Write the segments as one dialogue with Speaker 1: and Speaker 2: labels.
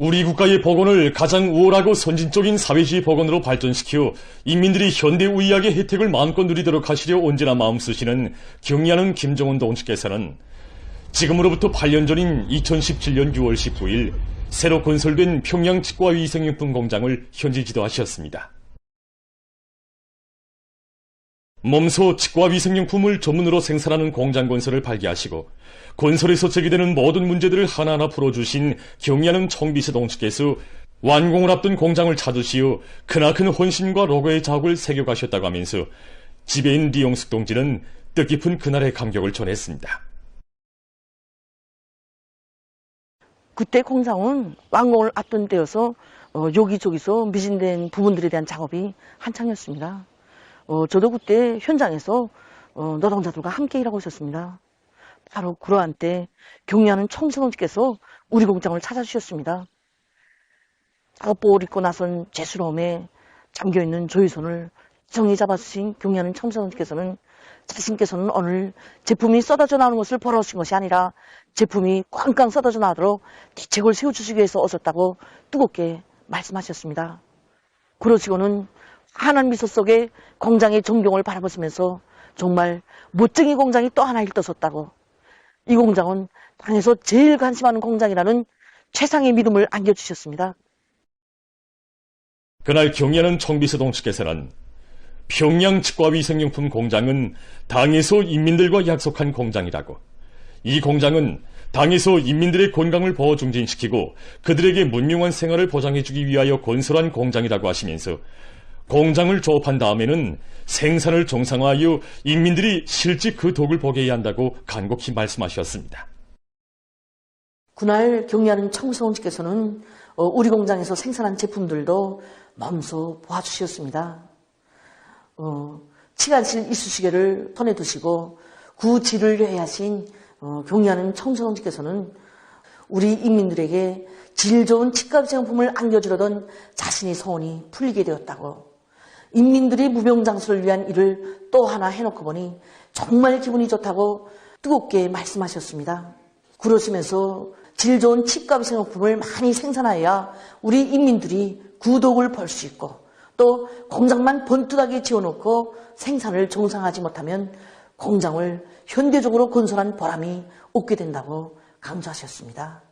Speaker 1: 우리 국가의 법원을 가장 우월하고 선진적인 사회주의 법원으로 발전시켜 인민들이 현대 우이하게 혜택을 마음껏 누리도록 하시려 언제나 마음 쓰시는 경의하는 김정은 동지께서는 지금으로부터 8년 전인 2017년 6월 19일 새로 건설된 평양 치과 위생용품 공장을 현지 지도하셨습니다. 몸소 치과 위생용품을 전문으로 생산하는 공장 건설을 발기하시고 건설에서 제기되는 모든 문제들을 하나하나 풀어주신 경의하는 청비서 동지께서 완공을 앞둔 공장을 찾으시어 크나큰 헌신과 로고의 자국을 새겨가셨다고 하면서 지배인 리용숙 동지는 뜻깊은 그날의 감격을 전했습니다.
Speaker 2: 그때 공장은 완공을 앞둔 때여서 어, 여기저기서 미진된 부분들에 대한 작업이 한창이었습니다. 어, 저도 그때 현장에서 어, 노동자들과 함께 일하고 있었습니다. 바로 그러한 때 경리하는 청소년께서 우리 공장을 찾아주셨습니다. 작업복을 입고 나선 제수로움에 잠겨있는 손을 정리 잡아주신 경리하는 청소년께서는 자신께서는 오늘 제품이 쏟아져 나오는 것을 보러 오신 것이 아니라 제품이 꽝꽝 쏟아져 나오도록 기책을 세워주시기 위해서 오셨다고 뜨겁게 말씀하셨습니다. 그러시고는 환한 미소 속에 공장의 전경을 바라보시면서 정말 멋쟁이 공장이 또 하나 일떠섰다고 이 공장은 당에서 제일 관심하는 공장이라는 최상의 믿음을 안겨주셨습니다.
Speaker 1: 그날 경의하는 청비서 동지께서는 평양 치과위생용품 공장은 당에서 인민들과 약속한 공장이라고. 이 공장은 당에서 인민들의 건강을 보호 중진시키고 그들에게 문명한 생활을 보장해주기 위하여 건설한 공장이라고 하시면서 공장을 조업한 다음에는 생산을 정상화하여 인민들이 실제 그 덕을 보게 해야 한다고 간곡히 말씀하셨습니다.
Speaker 2: 그날 경리하는 청소원님께서는 어, 우리 공장에서 생산한 제품들도 마음소 보아주셨습니다. 어, 치간실 이쑤시개를 손에 두시고 구지를 여해하신 어, 경리하는 청소원님께서는 우리 인민들에게 질 좋은 치과생품을 안겨주려던 자신의 소원이 풀리게 되었다고 인민들이 무병장수를 위한 일을 또 하나 해놓고 보니 정말 기분이 좋다고 뜨겁게 말씀하셨습니다. 그러시면서 질 좋은 치과 생용품을 많이 생산하여야 우리 인민들이 구독을 벌 수 있고 또 공장만 번듯하게 지어놓고 생산을 정상하지 못하면 공장을 현대적으로 건설한 보람이 없게 된다고 강조하셨습니다.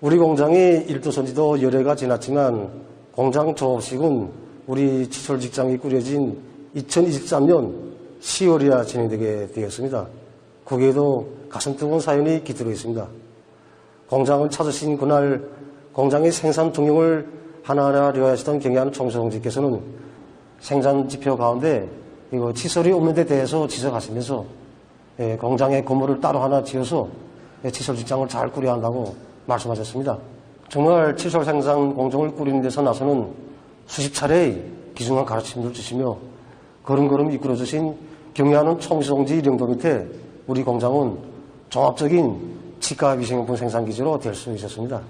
Speaker 3: 우리 공장이 일도선 지도 열애가 지났지만 공장 조업식은 우리 시설 직장이 꾸려진 2023년 10월이야 진행되게 되었습니다. 거기에도 가슴 뜨거운 사연이 깃들어 있습니다. 공장을 찾으신 그날 공장의 생산 동력을 하나하나 려하시던 경의하는 총수동지께서는 생산 지표 가운데 이거 시설이 없는 데 대해서 지적하시면서 예, 공장의 건물을 따로 하나 지어서 예, 시설 직장을 잘 꾸려야 한다고 말씀하셨습니다. 정말 칫솔 생산 공정을 꾸리는 데서 나서는 수십 차례의 기중한 가르침을 주시며 걸음걸음 이끌어 주신 경의하는 총수동지 이령도 밑에 우리 공장은 종합적인 치과 위생용품 생산 기지로 될 수 있었습니다.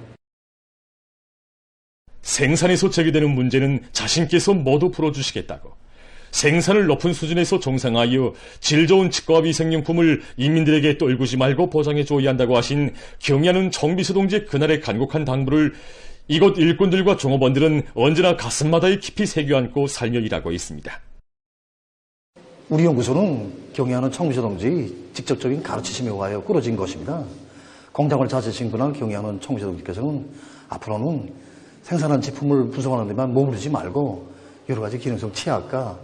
Speaker 1: 생산에서 제기되는 문제는 자신께서 모두 풀어주시겠다고. 생산을 높은 수준에서 정상화하여 질 좋은 치과 위생용품을 인민들에게 떨구지 말고 보장해 줘야 한다고 하신 경의하는 정비서 동지의 그날의 간곡한 당부를 이곳 일꾼들과 종업원들은 언제나 가슴마다에 깊이 새겨 안고 살며 일하고 있습니다.
Speaker 4: 우리 연구소는 경의하는 청비서 동지 직접적인 가르치심에 의하여 꾸려진 것입니다. 공장을 찾으신 그날 경의하는 청비서 동지께서는 앞으로는 생산한 제품을 분석하는 데만 머무르지 말고 여러 가지 기능성 치약과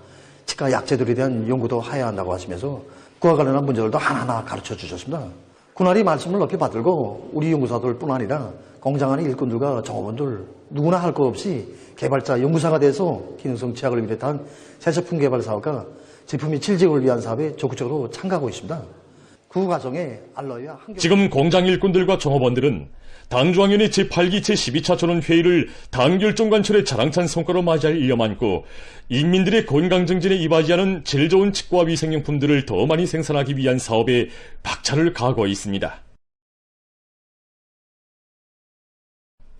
Speaker 4: 치과 약제들에 대한 연구도 해야 한다고 하시면서 그와 관련한 문제들도 하나하나 가르쳐 주셨습니다. 그날이 말씀을 높이 받들고 우리 연구사들뿐 아니라 공장 안의 일꾼들과 종업원들 누구나 할것 없이 개발자 연구사가 돼서 기능성 치약을 비롯한 새 제품 개발 사업과 제품의 질적을 위한 사업에 적극적으로 참가하고 있습니다. 그 과정에 한결...
Speaker 1: 지금 공장 일꾼들과 종업원들은 당중앙위원회 제8기 제12차 전원 회의를 당결정 관철의 자랑찬 성과로 맞이할 일념 안고 인민들의 건강 증진에 이바지하는 질 좋은 치과 위생용품들을 더 많이 생산하기 위한 사업에 박차를 가하고 있습니다.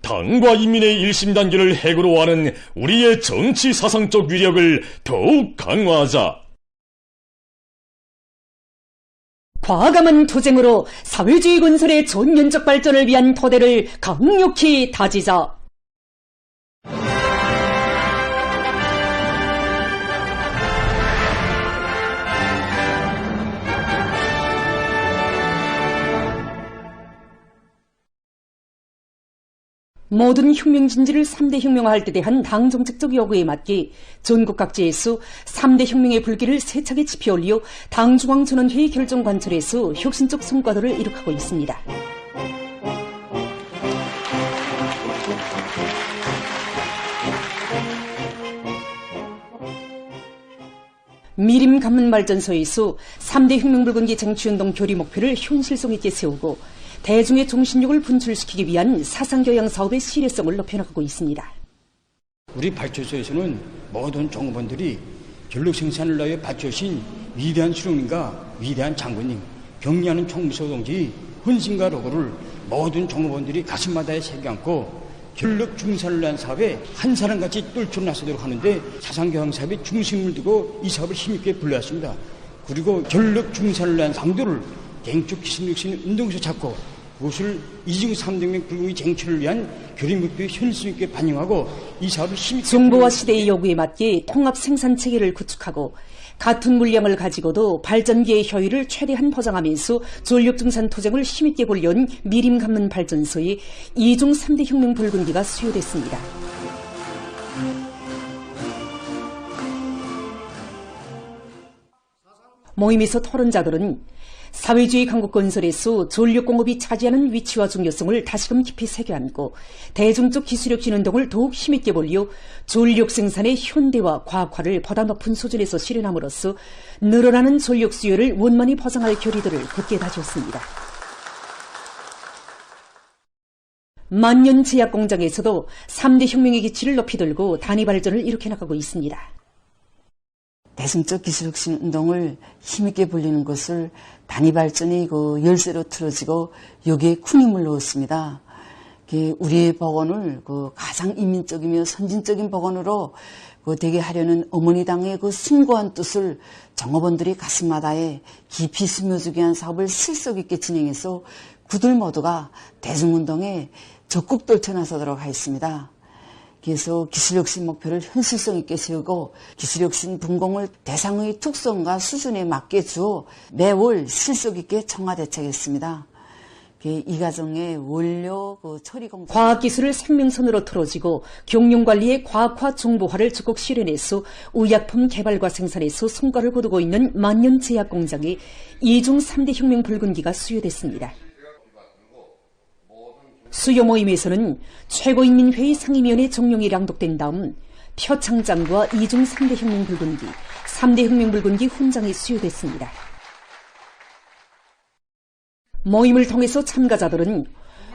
Speaker 1: 당과 인민의 일심 단계를 핵으로 하는 우리의 정치 사상적 위력을 더욱 강화하자.
Speaker 5: 과감한 투쟁으로 사회주의 건설의 전면적 발전을 위한 토대를 강력히 다지자. 모든 혁명 진지를 3대 혁명화할 때 대한 당 정책적 요구에 맞게 전국 각지에서 3대 혁명의 불길을 세차게 지펴올려 당 중앙전원회의 결정 관철에서 혁신적 성과들을 이룩하고 있습니다. 미림 간문발전소에서 3대 혁명불건기 쟁취운동 교리 목표를 현실성 있게 세우고 대중의 정신력을 분출시키기 위한 사상교양 사업의 실효성을 높여나가고 있습니다.
Speaker 6: 우리 발전소에서는 모든 종업원들이 전력 생산을 위해 바쳐신 위대한 수령님과 위대한 장군님, 경리하는 총무소 동지 헌신과 로고를 모든 종업원들이 가슴마다에 새겨안고 전력 중산을 위한 사업에 한 사람같이 똘똘 나서도록 하는데 사상교양 사업에 중심을 두고 이 사업을 힘있게 불러왔습니다. 그리고 전력 중산을 위한 강도를 갱축 기술혁신 운동에서 잡고 그것을 이중 삼등명 불금의 쟁취를 위한 교리 목표에 현실 있게 반영하고 이 사업을 힘있게
Speaker 5: 정보와 시대의 요구에 맞게 통합 생산 체계를 구축하고 같은 물량을 가지고도 발전기의 효율을 최대한 보장하면서 전력 증산 투쟁을 힘있게 벌려온 미림 감문 발전소에 이중 3대 혁명 붉은기가 수요됐습니다. 모임에서 토론자들은 사회주의 강국 건설에서 전력 공업이 차지하는 위치와 중요성을 다시금 깊이 새겨안고 대중적 기술력 진운동을 더욱 힘있게 벌려 전력 생산의 현대화, 과학화를 보다 높은 수준에서 실현함으로써 늘어나는 전력 수요를 원만히 보장할 결의들을 굳게 다졌습니다. 만년 제약 공장에서도 3대 혁명의 기치를 높이 들고 단위 발전을 일으켜 나가고 있습니다.
Speaker 7: 대중적 기술혁신 운동을 힘있게 벌리는 것을 단위 발전의 그 열쇠로 틀어지고 여기에 큰 힘을 넣었습니다. 우리의 복원을 그 가장 인민적이며 선진적인 복원으로 그 되게 하려는 어머니 당의 그 숭고한 뜻을 정업원들이 가슴마다에 깊이 스며주게 한 사업을 실속 있게 진행해서 그들 모두가 대중운동에 적극 떨쳐나서도록 하였습니다. 그래서 기술혁신 목표를 현실성 있게 세우고 기술혁신 분공을 대상의 특성과 수준에 맞게 주어 매월 실속 있게 청와대책했습니다. 이 과정에 원료 그 처리 공사
Speaker 5: 과학기술을 생명선으로 틀어지고 경영관리의 과학화 정보화를 적극 실현해서 의약품 개발과 생산에서 성과를 거두고 있는 만년 제약 공장에 이중 3대 혁명 붉은기가 수요됐습니다. 수요 모임에서는 최고인민회의 상임위원회 정령이 랑독된 다음 표창장과 이중 3대 혁명 붉은기, 3대 혁명 붉은기 훈장이 수요됐습니다. 모임을 통해서 참가자들은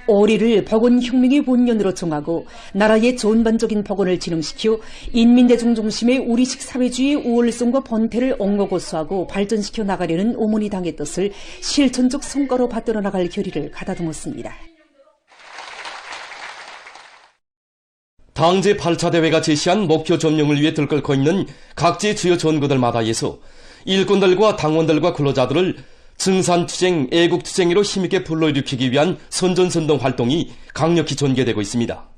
Speaker 5: 오리를 복원혁명의 본년으로 정하고 나라의 전반적인 복원을 진흥시켜 인민대중 중심의 우리식 사회주의의 우월성과 본태를 옹호고수하고 발전시켜 나가려는 오모니 당의 뜻을 실천적 성과로 받들어 나갈 결의를 가다듬었습니다.
Speaker 1: 당제 8차 대회가 제시한 목표 점령을 위해 들끓고 있는 각지 주요 전구들마다에서 일꾼들과 당원들과 근로자들을 증산투쟁, 애국투쟁으로 힘있게 불러일으키기 위한 선전선동 활동이 강력히 전개되고 있습니다.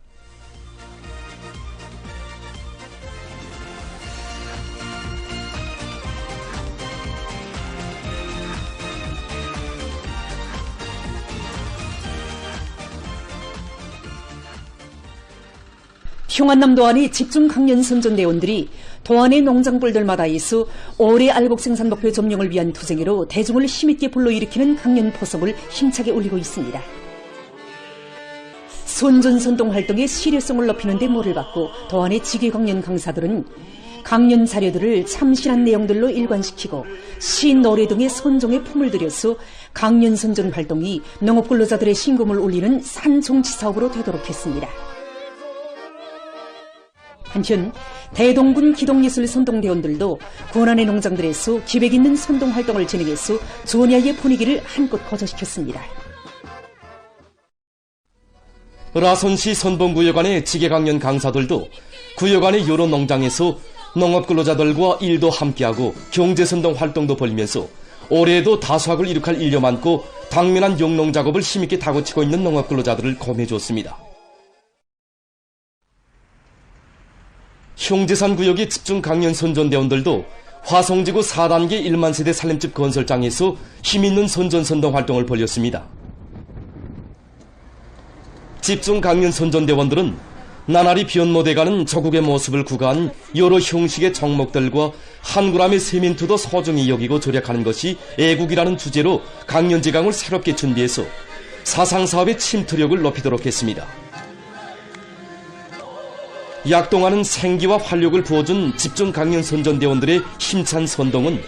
Speaker 5: 평안남도 안의 집중 강연 선전 대원들이 도안의 농장불들마다 있어 올해 알곡 생산 목표 점령을 위한 투쟁으로 대중을 힘있게 불러일으키는 강연 포성을 힘차게 올리고 있습니다. 선전선동 활동의 실효성을 높이는 데 모를 받고 도안의 지계 강연 강사들은 강연 자료들을 참신한 내용들로 일관시키고 시, 노래 등의 선종에 품을 들여서 강연 선전 활동이 농업 근로자들의 신금을 올리는 산정치 사업으로 되도록 했습니다. 한편 대동군 기동예술 선동대원들도 고난의 농장들에서 기백 있는 선동 활동을 진행해서 조냐의 분위기를 한껏 거저시켰습니다.
Speaker 1: 라선시 선봉구역안의 지게강연 강사들도 구역안의 여러 농장에서 농업 근로자들과 일도 함께하고 경제선동 활동도 벌이면서
Speaker 8: 올해에도 다수학을 이룩할 일려 많고 당면한 용농 작업을 힘있게 다고치고 있는 농업 근로자들을 검해 주었습니다. 형제산 구역의 집중 강연 선전대원들도 화성지구 4단계 1만 세대 살림집 건설장에서 힘있는 선전선동 활동을 벌였습니다. 집중 강연 선전대원들은 나날이 변모돼가는 저국의 모습을 구가한 여러 형식의 정목들과 한 그람의 세민투도 소중히 여기고 조력하는 것이 애국이라는 주제로 강연지강을 새롭게 준비해서 사상사업의 침투력을 높이도록 했습니다. 약동하는 생기와 활력을 부어준 집중 강연 선전대원들의 힘찬 선동은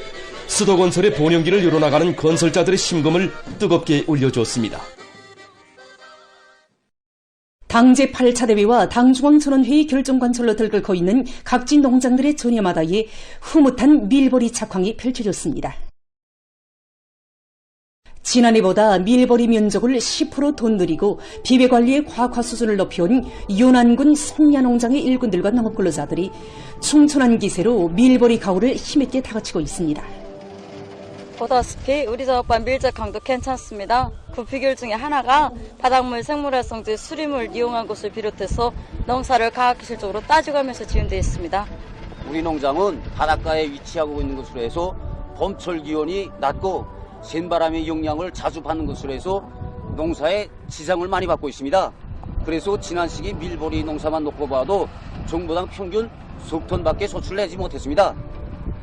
Speaker 8: 수도건설의 본연기를 이뤄나가는 건설자들의 심금을 뜨겁게 울려주었습니다.
Speaker 5: 당제 8차 대회와 당중앙천원회의 결정관철로 들끓고 있는 각지 농장들의 전야마다에 흐뭇한 밀보리 착황이 펼쳐졌습니다. 지난해보다 밀보리 면적을 10%더 늘리고 비배 관리의 과학화 수준을 높여온 연안군 성야농장의 일꾼들과 농업근로자들이 충천한 기세로 밀보리 가구를 힘있게 다그치고 있습니다.
Speaker 9: 보다시피 우리 작업반 밀접 강도 괜찮습니다. 그 비결 중에 하나가 바닷물 생물활성제 수리물 이용한 것을 비롯해서 농사를 과학기술적으로 따져가면서 지은되어 있습니다.
Speaker 10: 우리 농장은 바닷가에 위치하고 있는 것으로 해서 봄철 기온이 낮고 센바람의 영향을 자주 받는 것으로 해서 농사에 지장을 많이 받고 있습니다. 그래서 지난 시기 밀보리 농사만 놓고 봐도 정부당 평균 석톤밖에 소출을 내지 못했습니다.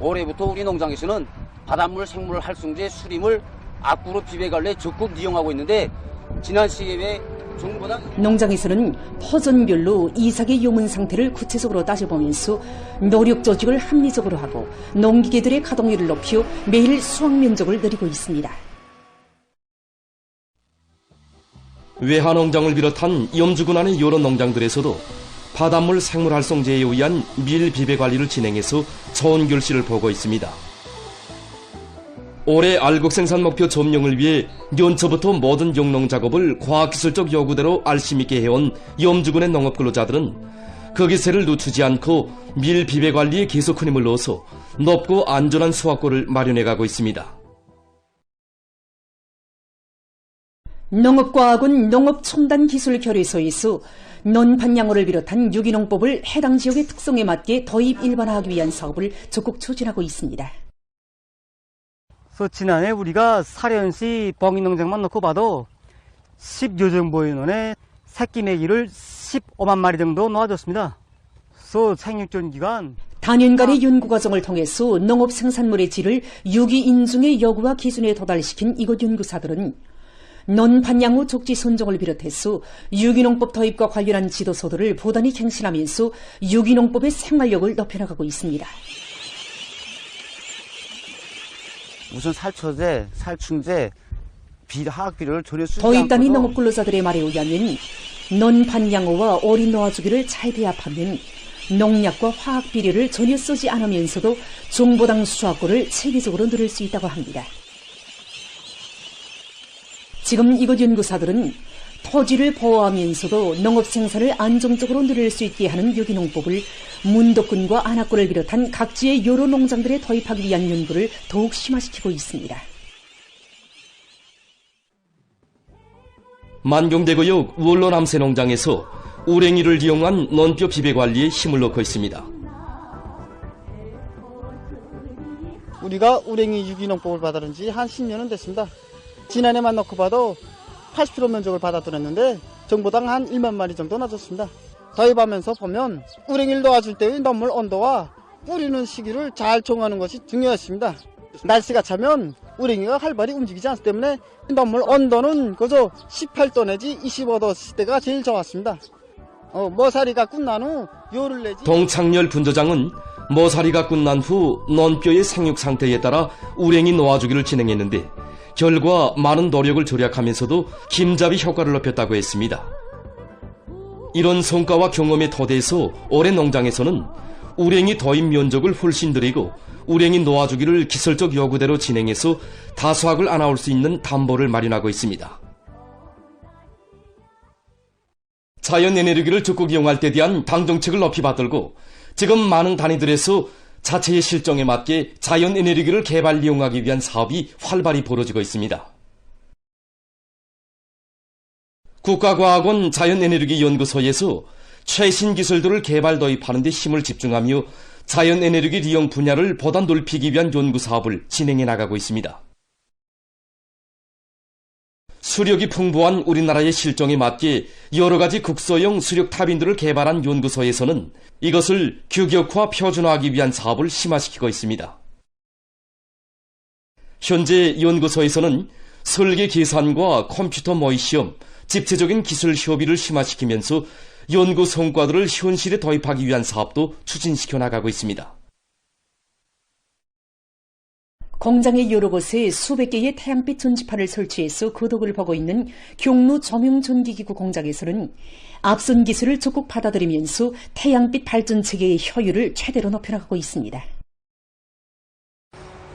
Speaker 10: 올해부터 우리 농장에서는 바닷물 생물 활성제 수림을 악구로 비배 관리에 적극 이용하고 있는데 지난 시기에
Speaker 5: 농장에서는 퍼전별로 이삭의 요문 상태를 구체적으로 따져보면서 노력 조직을 합리적으로 하고 농기계들의 가동률을 높여 매일 수확 면적을 늘리고 있습니다.
Speaker 8: 외화 농장을 비롯한 염주군 안의 여러 농장들에서도 바닷물 생물 활성제에 의한 밀 비배 관리를 진행해서 좋은 결실을 보고 있습니다. 올해 알곡 생산 목표 점령을 위해 연초부터 모든 용농 작업을 과학기술적 요구대로 알심 있게 해온 염주군의 농업 근로자들은 그 기세를 늦추지 않고 밀 비배 관리에 계속 큰 힘을 넣어서 높고 안전한 수확고를 마련해가고 있습니다.
Speaker 5: 농업과학원 농업첨단기술결의소에서 논판양호를 비롯한 유기농법을 해당 지역의 특성에 맞게 도입 일반화하기 위한 사업을 적극 추진하고 있습니다.
Speaker 11: 그래서 지난해 우리가 사련시 벙이농장만 놓고 봐도 10요정보인원에 새끼 메기를 15만 마리 정도 놓아줬습니다. 그래서 생육전 기간
Speaker 5: 단연간의 연구 과정을 통해서 농업 생산물의 질을 유기 인중의 요구와 기준에 도달시킨 이곳 연구사들은 논판양호 족지 선정을 비롯해서 유기농법 도입과 관련한 지도서들을 보단히 갱신하면서 유기농법의 생활력을 높여나가고 있습니다.
Speaker 11: 우선 살처제, 살충제, 비, 화학비료를 전혀 쓰지
Speaker 5: 도입단위
Speaker 11: 않고도
Speaker 5: 농업 근로자들의 말에 의하면 논판양호와 어린 노화주기를 잘 배합하면 농약과 화학 비료를 전혀 쓰지 않으면서도 종보당 수확고를 체계적으로 늘릴 수 있다고 합니다. 지금 이곳 연구사들은 토지를 보호하면서도 농업 생산을 안정적으로 늘릴 수 있게 하는 유기농법을 문덕군과 안악군을 비롯한 각지의 여러 농장들에 도입하기 위한 연구를 더욱 심화시키고 있습니다.
Speaker 8: 만경대구역 우월로 남새 농장에서 우랭이를 이용한 논뼈 비배 관리에 힘을 넣고 있습니다.
Speaker 12: 우리가 우랭이 유기농법을 받아들인 지한 10년은 됐습니다. 지난해만 놓고 봐도 80kg 면적을 받아들였는데 정보당 한 1만 마리 정도 나졌습니다. 도입하면서 보면 우랭이를 놓아줄 때의 넣물 온도와 뿌리는 시기를 잘 정하는 것이 중요했습니다. 날씨가 차면 우랭이가 활발히 움직이지 않기 때문에 넣물 온도는 그저 18도 내지 25도 시대가 제일 좋았습니다. 어, 머사리가 끝난 후 요를 내지
Speaker 8: 동창렬 분조장은 머사리가 끝난 후 논뼈의 생육 상태에 따라 우랭이 놓아주기를 진행했는데 결과 많은 노력을 절약하면서도 김잡이 효과를 높였다고 했습니다. 이런 성과와 경험의 토대에서 올해 농장에서는 우랭이 도입 면적을 훨씬 늘리고 우랭이 놓아주기를 기술적 요구대로 진행해서 다수학을 안아올 수 있는 담보를 마련하고 있습니다. 자연 에너지를 적극 이용할 때 대한 당 정책을 높이 받들고 지금 많은 단위들에서 자체의 실정에 맞게 자연 에너지를 개발 이용하기 위한 사업이 활발히 벌어지고 있습니다. 국가과학원 자연에너지 연구소에서 최신 기술들을 개발 도입하는 데 힘을 집중하며 자연에너지 이용 분야를 보다 넓히기 위한 연구 사업을 진행해 나가고 있습니다. 수력이 풍부한 우리나라의 실정에 맞게 여러 가지 국소형 수력 타빈들을 개발한 연구소에서는 이것을 규격화 표준화하기 위한 사업을 심화시키고 있습니다. 현재 연구소에서는 설계 계산과 컴퓨터 모의 시험, 집체적인 기술 협의를 심화시키면서 연구 성과들을 현실에 도입하기 위한 사업도 추진시켜 나가고 있습니다.
Speaker 5: 공장의 여러 곳에 수백 개의 태양빛 전지판을 설치해서 고독을 보고 있는 경로 점용 전기기구 공장에서는 앞선 기술을 적극 받아들이면서 태양빛 발전 체계의 효율을 최대로 높여나가고 있습니다.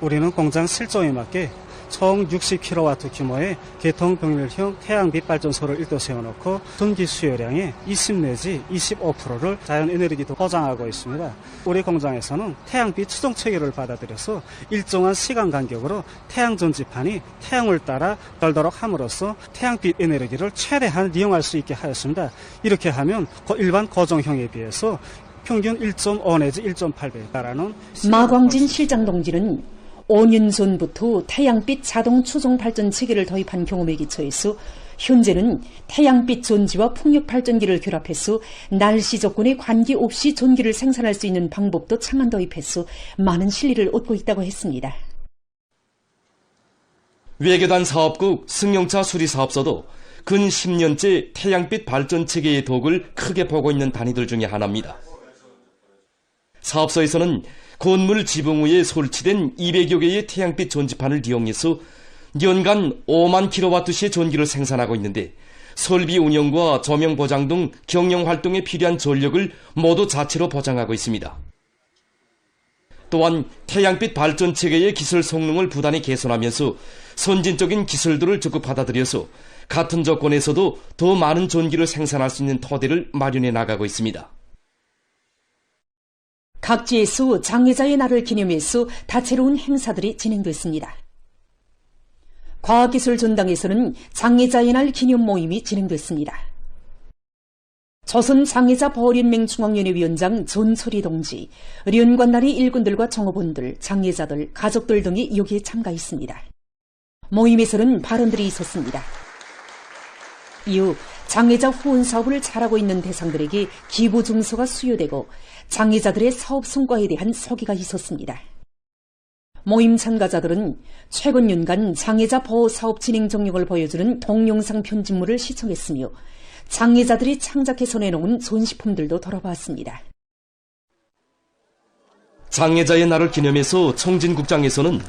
Speaker 13: 우리는 공장 실정에 맞게 총 60kW 규모의 개통 병렬형 태양빛 발전소를 일도 세워놓고 전기 수요량의 20 내지 25%를 자연에너지도 보장하고 있습니다. 우리 공장에서는 태양빛 추정 체계를 받아들여서 일정한 시간 간격으로 태양 전지판이 태양을 따라 돌도록 함으로써 태양빛 에너지를 최대한 이용할 수 있게 하였습니다. 이렇게 하면 일반 고정형에 비해서 평균 1.5 내지 1.8배 달하는
Speaker 5: 마광진 실장 동지는 5년 전부터 태양빛 자동 추종 발전 체계를 도입한 경험에 기초해서 현재는 태양빛 전지와 풍력 발전기를 결합해서 날씨 조건에 관계없이 전기를 생산할 수 있는 방법도 창안 도입해서 많은 실리를 얻고 있다고 했습니다.
Speaker 8: 외교단 사업국 승용차 수리사업소도 근 10년째 태양빛 발전 체계의 덕을 크게 보고 있는 단위들 중의 하나입니다. 사업소에서는 건물 지붕 위에 설치된 200여 개의 태양빛 전지판을 이용해서 연간 5만 킬로와트시의 전기를 생산하고 있는데 설비 운영과 조명 보장 등 경영 활동에 필요한 전력을 모두 자체로 보장하고 있습니다. 또한 태양빛 발전 체계의 기술 성능을 부단히 개선하면서 선진적인 기술들을 적극 받아들여서 같은 조건에서도 더 많은 전기를 생산할 수 있는 토대를 마련해 나가고 있습니다.
Speaker 5: 각지에서 장애자의 날을 기념해서 다채로운 행사들이 진행됐습니다. 과학기술 전당에서는 장애자의 날 기념 모임이 진행됐습니다. 조선 장애자 보련맹 중앙위원회 위원장 존소리 동지, 련관나리 일꾼들과 정업원들, 장애자들, 가족들 등이 여기에 참가했습니다. 모임에서는 발언들이 있었습니다. 이후 장애자 후원 사업을 잘하고 있는 대상들에게 기부 증서가 수여되고 장애자들의 사업 성과에 대한 소개가 있었습니다. 모임 참가자들은 최근 연간 장애자 보호 사업 진행 정력을 보여주는 동영상 편집물을 시청했으며 장애자들이 창작해서 내놓은 손식품들도 돌아봤습니다.
Speaker 8: 장애자의 날을 기념해서 청진국장에서는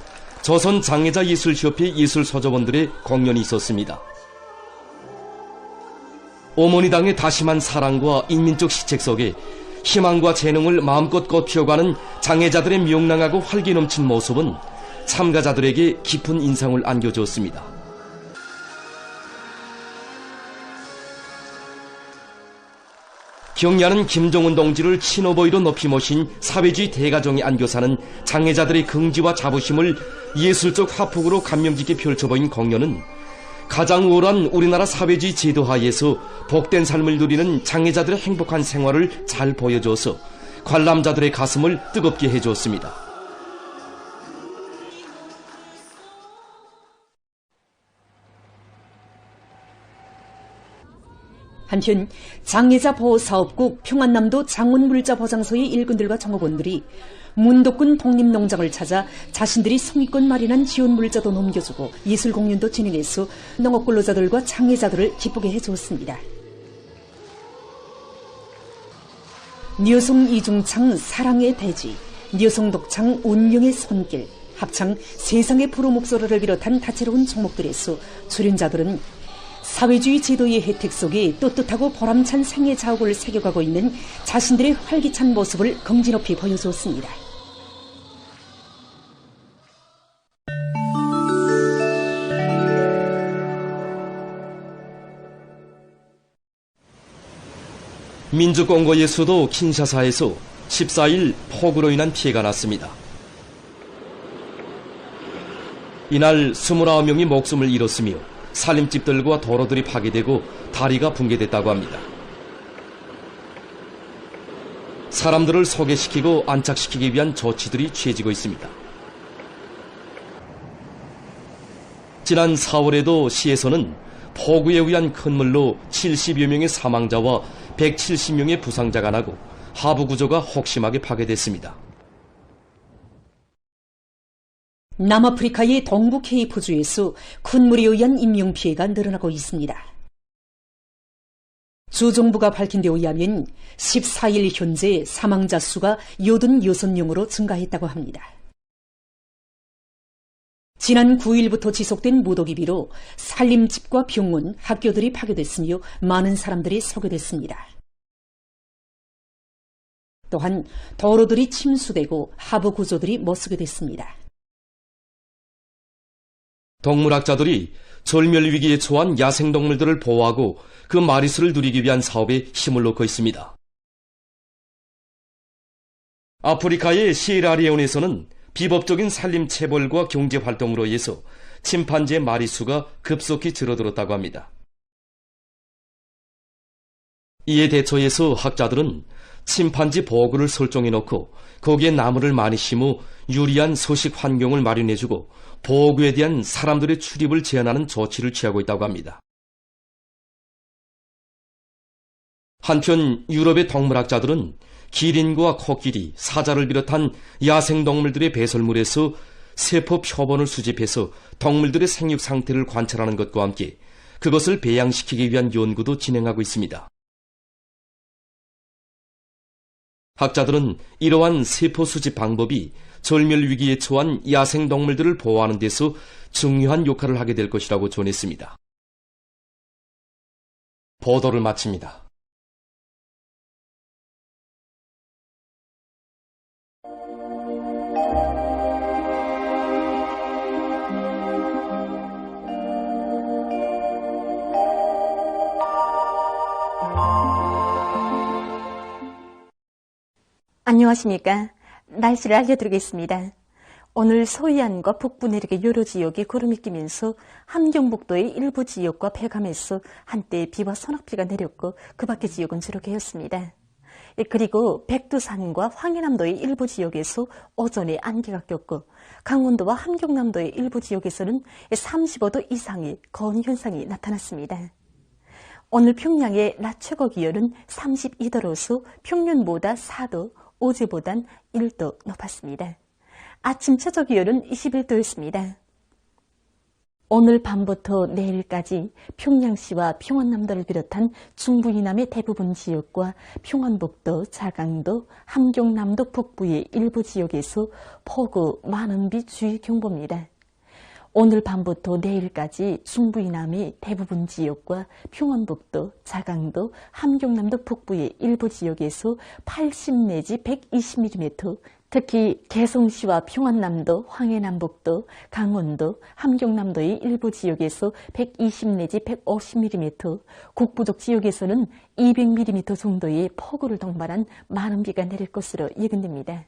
Speaker 8: 조선 장애자 예술협회 예술서적원들의 공연이 있었습니다. 어머니당의 다심한 사랑과 인민적 시책 속에 희망과 재능을 마음껏 꽃피워가는 장애자들의 명랑하고 활기 넘친 모습은 참가자들에게 깊은 인상을 안겨주었습니다. 경야는 김정은 동지를 친어버이로 높이 모신 사회주의 대가정에 안겨 사는 장애자들의 긍지와 자부심을 예술적 화폭으로 감명 깊게 펼쳐보인 공연은 가장 우월한 우리나라 사회주의 제도 하에서 복된 삶을 누리는 장애자들의 행복한 생활을 잘 보여줘서 관람자들의 가슴을 뜨겁게 해주었습니다.
Speaker 5: 한편 장애자 보호사업국 평안남도 장원물자 보장소의 일꾼들과 정업원들이 문덕군 독립농장을 찾아 자신들이 성의권 마련한 지원 물자도 넘겨주고 예술 공연도 진행해서 농업 근로자들과 장애자들을 기쁘게 해주었습니다. 녀송 이중창 사랑의 대지, 녀송 독창 운명의 손길, 합창 세상의 프로 목소리를 비롯한 다채로운 종목들에서 출연자들은 사회주의 제도의 혜택 속에 떳떳하고 보람찬 생애 자옥을 새겨가고 있는 자신들의 활기찬 모습을 긍지 높이 보여주었습니다.
Speaker 8: 민주공고의 수도 킨샤사에서 14일 폭우로 인한 피해가 났습니다. 이날 29명이 목숨을 잃었으며 살림집들과 도로들이 파괴되고 다리가 붕괴됐다고 합니다. 사람들을 소개시키고 안착시키기 위한 조치들이 취해지고 있습니다. 지난 4월에도 시에서는 폭우에 의한 큰 물로 70여 명의 사망자와 170명의 부상자가 나고 하부 구조가 혹심하게 파괴됐습니다.
Speaker 5: 남아프리카의 동부 케이프주에서 큰 물에 의한 인명 피해가 늘어나고 있습니다. 주정부가 밝힌 데 의하면 14일 현재 사망자 수가 86명으로 증가했다고 합니다. 지난 9일부터 지속된 무더기비로 살림집과 병원, 학교들이 파괴됐으며 많은 사람들이 소개됐습니다. 또한 도로들이 침수되고 하부 구조들이 못쓰게 됐습니다.
Speaker 8: 동물학자들이 절멸 위기에 처한 야생동물들을 보호하고 그 마리수를 누리기 위한 사업에 힘을 놓고 있습니다. 아프리카의 시에라리온에서는 비법적인 산림 체벌과 경제 활동으로 인해서 침판지의 마리수가 급속히 줄어들었다고 합니다. 이에 대처해서 학자들은 침판지 보호구를 설정해 놓고 거기에 나무를 많이 심어 유리한 서식 환경을 마련해주고 보호구에 대한 사람들의 출입을 제한하는 조치를 취하고 있다고 합니다. 한편 유럽의 동물학자들은 기린과 코끼리, 사자를 비롯한 야생동물들의 배설물에서 세포 표본을 수집해서 동물들의 생육 상태를 관찰하는 것과 함께 그것을 배양시키기 위한 연구도 진행하고 있습니다. 학자들은 이러한 세포 수집 방법이 절멸 위기에 처한 야생 동물들을 보호하는 데서 중요한 역할을 하게 될 것이라고 전했습니다. 보도를 마칩니다.
Speaker 14: 안녕하십니까. 날씨를 알려드리겠습니다. 오늘 소이안과 북부 내륙의 여러 지역에 구름이 끼면서 함경북도의 일부 지역과 배감에서 한때 비와 소낙비가 내렸고 그 밖의 지역은 주로 개였습니다. 예, 그리고 백두산과 황해남도의 일부 지역에서 오전에 안개가 꼈고 강원도와 함경남도의 일부 지역에서는 35도 이상의 거운 현상이 나타났습니다. 오늘 평양의 낮 최고 기온은 32도로서 평년보다 4도, 어제보단 1도 높았습니다. 아침 최저 기온은 21도였습니다. 오늘 밤부터 내일까지 평양시와 평안남도를 비롯한 중부 이남의 대부분 지역과 평안북도, 자강도, 함경남도 북부의 일부 지역에서 폭우, 많은 비 주의 경보입니다. 오늘 밤부터 내일까지 중부 이남의 대부분 지역과 평안북도, 자강도, 함경남도 북부의 일부 지역에서 80 내지 120mm, 특히 개성시와 평안남도, 황해남북도, 강원도, 함경남도의 일부 지역에서 120 내지 150mm, 국부족 지역에서는 200mm 정도의 폭우를 동반한 많은 비가 내릴 것으로 예견됩니다.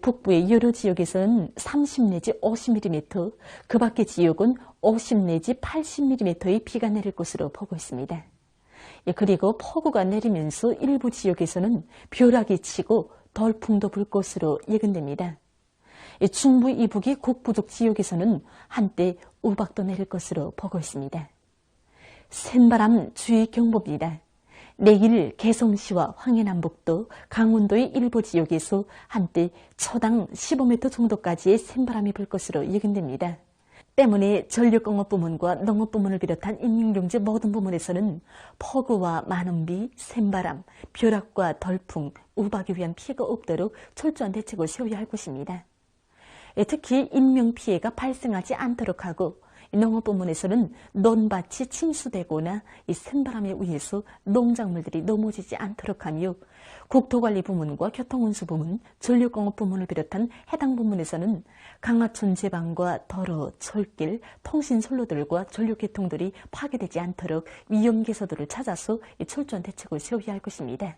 Speaker 14: 북부의 여러 지역에서는 30 내지 50mm, 그 밖의 지역은 50 내지 80mm의 비가 내릴 것으로 보고 있습니다. 그리고 폭우가 내리면서 일부 지역에서는 벼락이 치고 돌풍도 불 것으로 예견됩니다. 중부 이북의 국부족 지역에서는 한때 우박도 내릴 것으로 보고 있습니다. 센바람 주의 경보입니다. 내일 개성시와 황해남북도, 강원도의 일부 지역에서 한때 초당 15m 정도까지의 센바람이 불 것으로 예견됩니다. 때문에 전력공업 부문과 농업 부문을 비롯한 인민경제 모든 부문에서는 폭우와 많은 비, 샘바람, 벼락과 덜풍, 우박에 위한 피해가 없도록 철저한 대책을 세워야 할 것입니다. 특히 인명피해가 발생하지 않도록 하고 농업 부문에서는 논밭이 침수되거나 이 샘바람에 의해서 농작물들이 넘어지지 않도록 하며 국토관리 부문과 교통운수 부문, 전력공업 부문을 비롯한 해당 부문에서는 강하천 제방과 도로, 철길, 통신선로들과 전력계통들이 파괴되지 않도록 위험계소들을 찾아서 철저한 대책을 세워야 할 것입니다.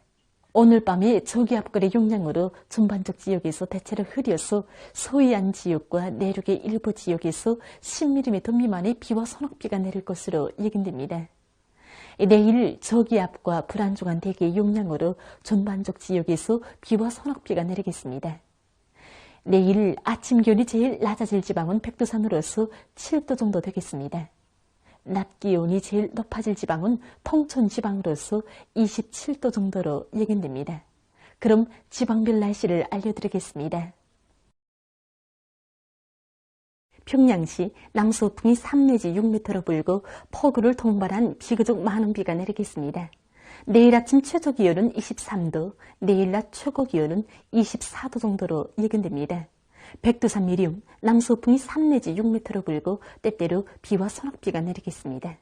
Speaker 14: 오늘 밤에 저기압골의 용량으로 전반적 지역에서 대체로 흐려서 소이안 지역과 내륙의 일부 지역에서 10mm 미만의 비와 소낙비가 내릴 것으로 예견됩니다. 내일 저기압과 불안정한 대기의 용량으로 전반적 지역에서 비와 소낙비가 내리겠습니다. 내일 아침 기온이 제일 낮아질 지방은 백두산으로서 7도 정도 되겠습니다. 낮 기온이 제일 높아질 지방은 통천 지방으로서 27도 정도로 예견됩니다. 그럼 지방별 날씨를 알려드리겠습니다. 평양시 남서풍이 3 내지 6m로 불고 폭우를 동반한 비교적 많은 비가 내리겠습니다. 내일 아침 최저 기온은 23도, 내일 낮 최고 기온은 24도 정도로 예견됩니다. 백두산 미리움, 남서풍이 3 내지 6m로 불고 때때로 비와 소낙비가 내리겠습니다.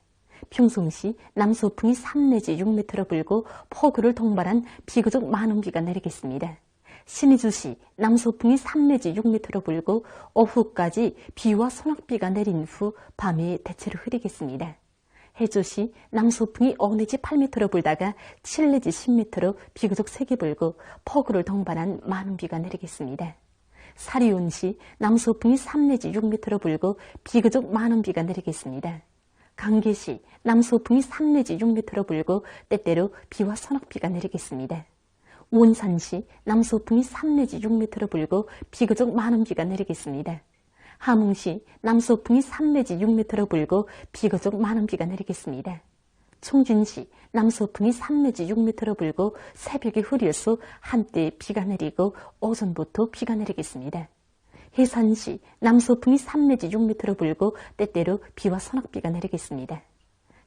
Speaker 14: 평송시 남서풍이 3 내지 6m로 불고 폭우를 동반한 비교적 많은 비가 내리겠습니다. 신의주시 남서풍이 3 내지 6m로 불고 오후까지 비와 소낙비가 내린 후 밤에 대체로 흐리겠습니다. 해조시 남서풍이 5 내지 8m로 불다가 7 내지 10m로 비교적 세게 불고 폭우를 동반한 많은 비가 내리겠습니다. 사리온시 남서풍이 3 내지 6m로 불고 비교적 많은 비가 내리겠습니다. 강계시 남서풍이 3 내지 6m로 불고 때때로 비와 소낙비가 내리겠습니다. 원산시 남서풍이 3 내지 6m로 불고 비교적 많은 비가 내리겠습니다. 함흥시 남서풍이 3 내지 6m로 불고 비교적 많은 비가 내리겠습니다. 총진시 남서풍이 3 내지 6m로 불고 새벽에 흐려서 한때 비가 내리고 오전부터 비가 내리겠습니다. 해산시 남서풍이 3 내지 6m로 불고 때때로 비와 소낙비가 내리겠습니다.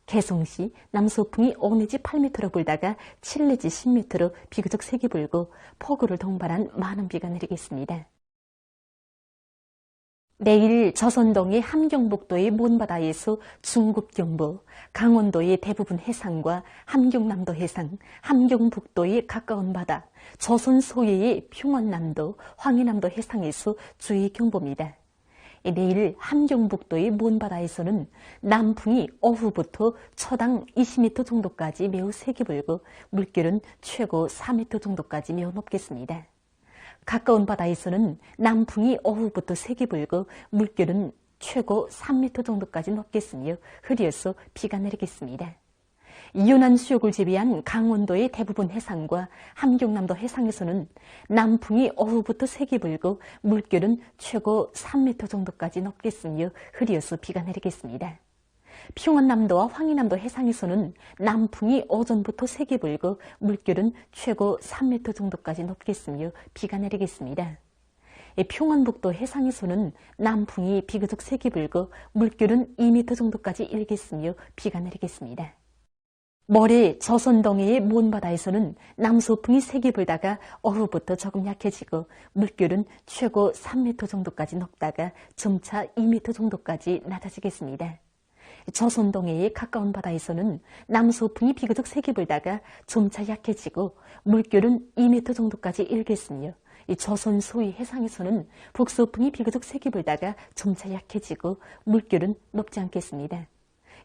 Speaker 14: 개성시 남서풍이 5 내지 8m로 불다가 7 내지 10m로 비교적 세게 불고 폭우를 동반한 많은 비가 내리겠습니다. 내일 저선동의 함경북도의 먼바다에서 중국 경부, 강원도의 대부분 해상과 함경남도 해상, 함경북도의 가까운 바다, 조선 소해의 평원남도, 황해남도 해상에서 주의 경보입니다. 내일 함경북도의 먼바다에서는 남풍이 오후부터 초당 20m 정도까지 매우 세게 불고 물결은 최고 4m 정도까지 매우 높겠습니다. 가까운 바다에서는 남풍이 오후부터 세게 불고 물결은 최고 3m 정도까지 높겠으며 흐려서 비가 내리겠습니다. 이온한 수욕을 제비한 강원도의 대부분 해상과 함경남도 해상에서는 남풍이 오후부터 세게 불고 물결은 최고 3m 정도까지 높겠으며 흐려서 비가 내리겠습니다. 평원남도와 황해남도 해상에서는 남풍이 오전부터 세게 불고 물결은 최고 3m 정도까지 높겠으며 비가 내리겠습니다. 평원북도 해상에서는 남풍이 비교적 세게 불고 물결은 2m 정도까지 일겠으며 비가 내리겠습니다. 모레 저선 동해의 먼바다에서는 남소풍이 세게 불다가 오후부터 조금 약해지고 물결은 최고 3m 정도까지 높다가 점차 2m 정도까지 낮아지겠습니다. 저선동해의 가까운 바다에서는 남소풍이 비교적 세게 불다가 점차 약해지고 물결은 2m 정도까지 일겠으며 이 조선 소위 해상에서는 북소풍이 비교적 세게 불다가 점차 약해지고 물결은 높지 않겠습니다.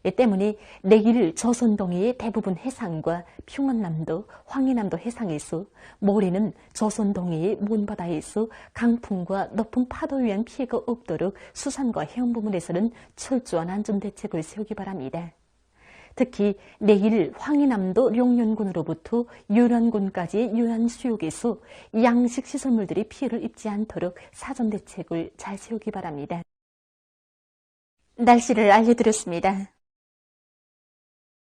Speaker 14: 이 때문에 내일 조선동해의 대부분 해상과 평안남도, 황해남도 해상에서 모레는 조선동해의 먼바다에서 강풍과 높은 파도에 의한 피해가 없도록 수산과 해운 부문에서는 철저한 안전 대책을 세우기 바랍니다. 특히 내일 황해남도 용연군으로부터 요란군까지의 요란수욕에서 양식 시설물들이 피해를 입지 않도록 사전 대책을 잘 세우기 바랍니다. 날씨를 알려드렸습니다.